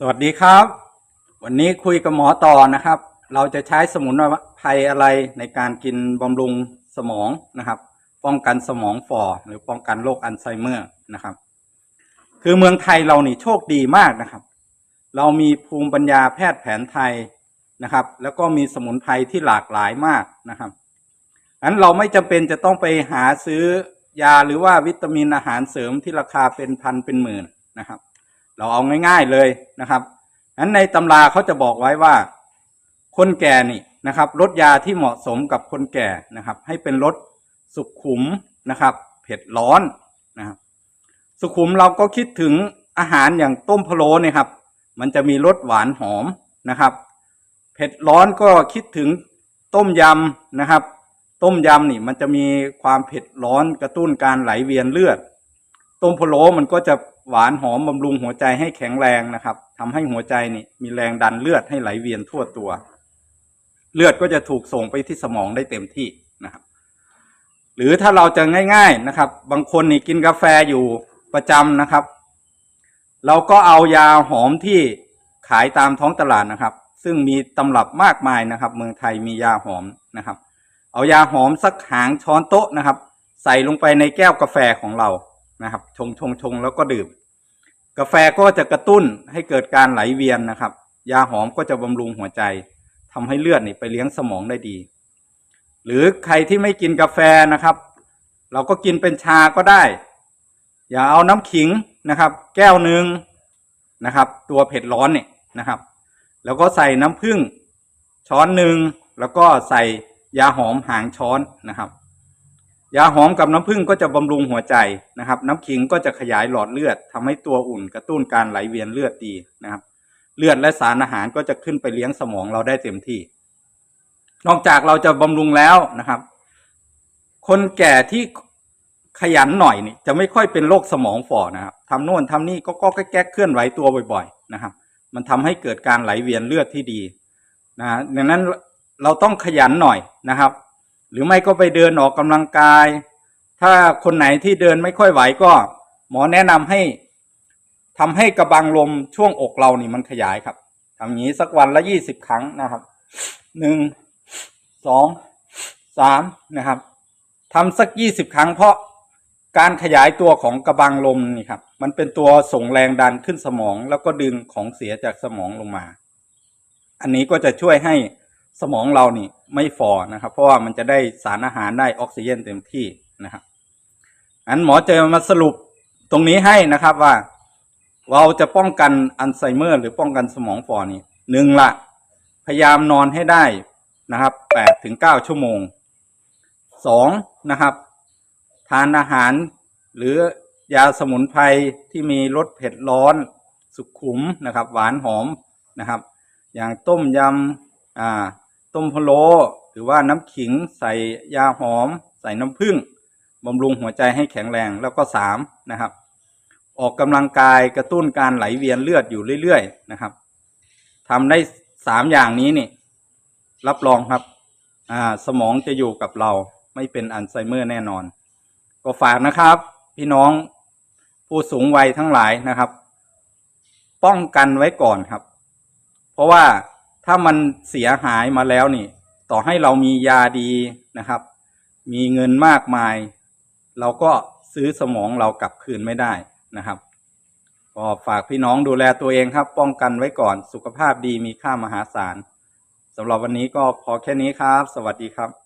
สวัสดีครับ วันนี้คุยกับหมอต่อนะครับ เราจะใช้สมุนไพรอะไรในการกินบำรุงสมองนะครับ ป้องกันสมองฝ่อหรือป้องกันโรคอัลไซเมอร์นะครับ คือเมืองไทยเรานี่โชคดีมากนะครับ เรามีภูมิปัญญาแพทย์แผนไทยนะครับ แล้วก็มีสมุนไพรที่หลากหลายมากนะครับนั้นเราไม่จำเป็นจะต้องไปหาซื้อยาหรือว่าวิตามินอาหารเสริมที่ราคาเป็นพันเป็นหมื่นนะครับ เราเอาง่าย ๆเลยนะครับนั้นในตำราเขาจะบอกไว้ว่า คนแก่นี่นะครับลดยาที่เหมาะสมกับคนแก่นะครับ ให้เป็นรสสุขุมนะครับ เผ็ดร้อนนะครับ สุขุมเราก็คิดถึงอาหารอย่างต้มพะโล้เนี่ยครับ มันจะมีรสหวานหอมนะครับ เผ็ดร้อนก็คิดถึงต้มยำนะครับ ต้มยำนี่มันจะมีความเผ็ดร้อนกระตุ้นการไหลเวียนเลือด ต้มพะโล้มันก็จะ หวานหอมบำรุงหัวใจให้แข็งแรงนะครับทำให้หัวใจนี่มีแรงดันเลือดให้ไหลเวียนทั่วตัว เลือดก็จะถูกส่งไปที่สมองได้เต็มที่นะครับ หรือถ้าเราจะง่าย ๆนะครับ บางคนนี่กินกาแฟอยู่ประจำนะครับ เราก็เอายาหอมที่ขายตามท้องตลาดนะครับ ซึ่งมีตำรับมากมายนะครับ เมืองไทยมียาหอมนะครับ เอายาหอมสักหางช้อนโต๊ะนะครับ ใส่ลงไปในแก้วกาแฟของเรา นะครับ ชงชงชงแล้วก็ดื่ม กาแฟก็จะกระตุ้นให้เกิดการไหลเวียนนะครับ ยาหอมก็จะบำรุงหัวใจทำให้เลือดนี่ไปเลี้ยงสมองได้ดี หรือใครที่ไม่กินกาแฟนะครับ เราก็กินเป็นชาก็ได้ อย่าเอาน้ำขิงนะครับ แก้วหนึ่งนะครับ ตัวเผ็ดร้อนเนี่ยนะครับ แล้วก็ใส่น้ำผึ้งช้อนหนึ่งแล้วก็ใส่ยาหอมหางช้อนนะครับ ยาหอมกับน้ำผึ้งก็จะบำรุงหัวใจนะครับ น้ำขิงก็จะขยายหลอดเลือดทำให้ตัวอุ่นกระตุ้นการไหลเวียนเลือดดีนะครับ เลือดและสารอาหารก็จะขึ้นไปเลี้ยงสมองเราได้เต็มที่ นอกจากเราจะบำรุงแล้วนะครับ คนแก่ที่ขยันหน่อยนี่จะไม่ค่อยเป็นโรคสมองฝ่อนะครับทำโน่นทำนี่ก็ก็แก๊กเคลื่อนไหวตัวบ่อย ๆ นะครับ มันทำให้เกิดการไหลเวียนเลือดที่ดีนะดังนั้นเราต้องขยันหน่อยนะครับ หรือไม่ก็ไปเดินออกกำลังกาย ถ้าคนไหนที่เดินไม่ค่อยไหวก็ หมอแนะนำให้ทำให้กระบังลมช่วงอกเรานี่มันขยายครับทำอย่างนี้สักวันละยี่สิบครั้งนะครับหนึ่งสองสามนะครับทำสักยี่สิบครั้งเพราะการขยายตัวของกระบังลมนี่ครับ มันเป็นตัวส่งแรงดันขึ้นสมอง แล้วก็ดึงของเสียจากสมองลงมา อันนี้ก็จะช่วยให้ สมองเรานี่ไม่ฟอนะครับ เพราะว่ามันจะได้สารอาหารได้ออกซิเจนเต็มที่นะครับอันหมอเจอมาสรุปตรงนี้ให้นะครับว่า เราจะป้องกันอัลไซเมอร์ หรือป้องกันสมองฝ่อนี่หนึ่งละพยายามนอนให้ได้นะครับแปดถึงเก้าชั่วโมงสองนะครับ ทานอาหารหรือยาสมุนไพรที่มีรสเผ็ดร้อนสุขุมนะครับ หวานหอมนะครับ อย่างต้มยำอ่า ต้มพะโล้หรือว่าน้ำขิงใส่ยาหอม ใส่น้ำผึ้งบำรุงหัวใจให้แข็งแรงแล้วก็สามนะครับ ออกกำลังกายกระตุ้นการไหลเวียนเลือดอยู่เรื่อยๆนะครับทำได้สามอย่างนี้นี่ รับรองครับอ่าสมองจะอยู่กับเราไม่เป็นอัลไซเมอร์แน่นอน ก็ฝากนะครับ พี่น้องผู้สูงวัยทั้งหลายนะครับ ป้องกันไว้ก่อนครับ เพราะว่า ถ้ามันเสียหายมาแล้วนี่ ต่อให้เรามียาดีนะครับ มีเงินมากมาย เราก็ซื้อสมองเรากลับคืนไม่ได้นะครับก็ฝากพี่น้องดูแลตัวเองครับ ป้องกันไว้ก่อนสุขภาพดีมีค่ามหาศาลสำหรับวันนี้ก็พอแค่นี้ครับ สวัสดีครับ